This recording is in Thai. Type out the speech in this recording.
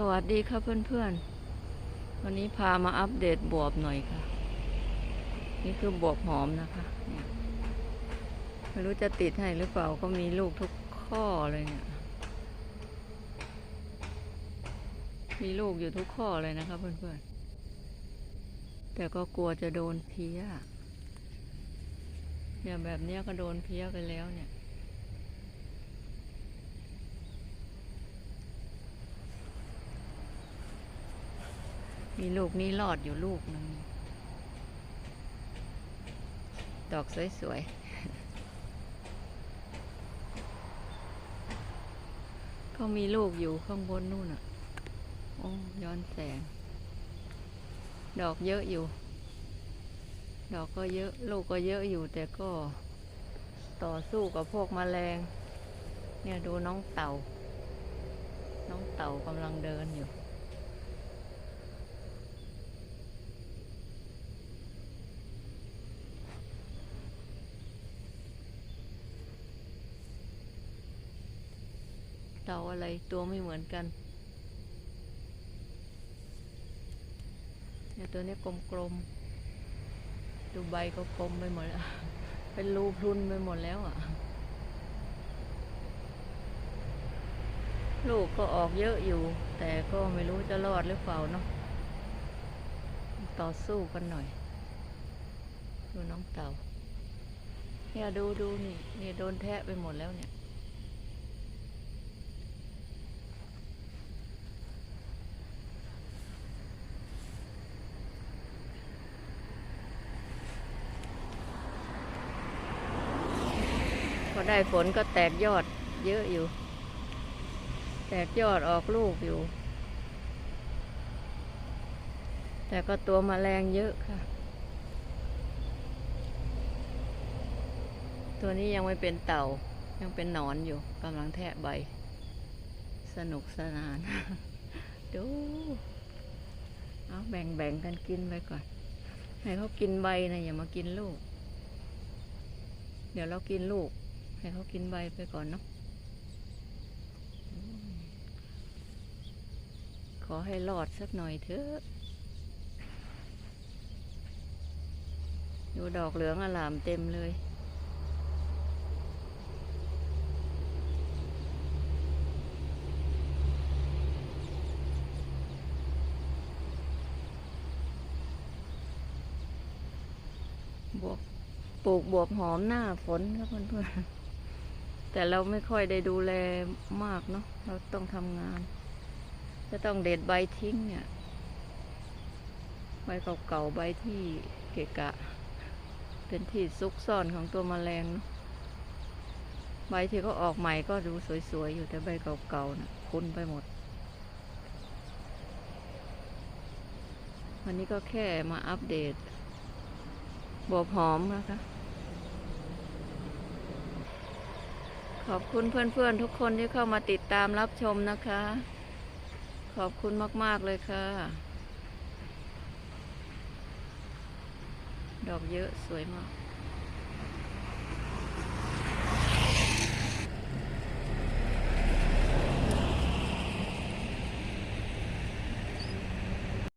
สวัสดีครับเพื่อนๆ วันนี้พามาอัปเดตบวบหน่อยค่ะ นี่คือบวบหอมนะคะเนี่ยไม่รู้จะติดให้หรือเปล่าก็มีลูกทุกข้อเลยเนี่ย มีลูกอยู่ทุกข้อเลยนะคะเพื่อนๆ แต่ก็กลัวจะโดนเพี้ย เนี่ยแบบเนี้ยก็โดนเพี้ยไปแล้วเนี่ย มีลูกนี้รอดอยู่ลูกหนึงดอกสวยๆก็มีลูกอยู่ข้างบนนู่นอะ โอ้ย้อนแสง ดอกเยอะอยู่ ดอกก็เยอะ ลูกก็เยอะอยู่ แต่ก็ต่อสู้กับพวกแมลง เนี่ยดูน้องเต่า น้องเต่ากำลังเดินอยู่ เต่าอะไรตัวไม่เหมือนกันเนี่ยตัวนี้กลมๆ ดูใบก็กลมไปหมดแล้ว เป็นรูพรุนไปหมดแล้วอะ ลูกก็ออกเยอะอยู่ แต่ก็ไม่รู้จะรอดหรือเปล่าเนาะ ต่อสู้กันหน่อย ดูน้องเต่า เนี่ยดูดูนี่เนี่ยโดนแทะไปหมดแล้วเนี่ย ได้ฝนก็แตกยอดเยอะอยู่ แตกยอดออกลูกอยู่ แต่ก็ตัวมแมลงเยอะค่ะ ตัวนี้ยังไม่เป็นเต่า ยังเป็นหนอนอยู่กำลังแทะใบ สนุกสนาน ดู เอาแบ่งแบ่งกันกินไปก่อน ให้เขากินใบนะอย่ามากินลูก เดี๋ยวเรากินลูก ให้เขากินใบไปก่อนเนาะขอให้รอดสักหน่อยเถอะดูดอกเหลืองอลามเต็มเลยบวบปลูกบวบหอมหน้าฝนครับเพื่อนๆ แต่เราไม่ค่อยได้ดูแลมากเนาะเราต้องทำงาน จะต้องเด็ดใบทิ้งเนี่ยใบเก่าๆใบที่เกะกะ เป็นที่ซุกซ่อนของตัวแมลงเนอะใบที่เขาออกใหม่ก็ดูสวยๆอยู่แต่ใบเก่าๆนะ่ะคุ้นไปหมด วันนี้ก็แค่มาอัปเดตบวบหอมนะคะ ขอบคุณเพื่อนๆทุกคนที่เข้ามาติดตามรับชมนะคะ ขอบคุณมาก ๆ เลยค่ะ ดอกเยอะสวยมาก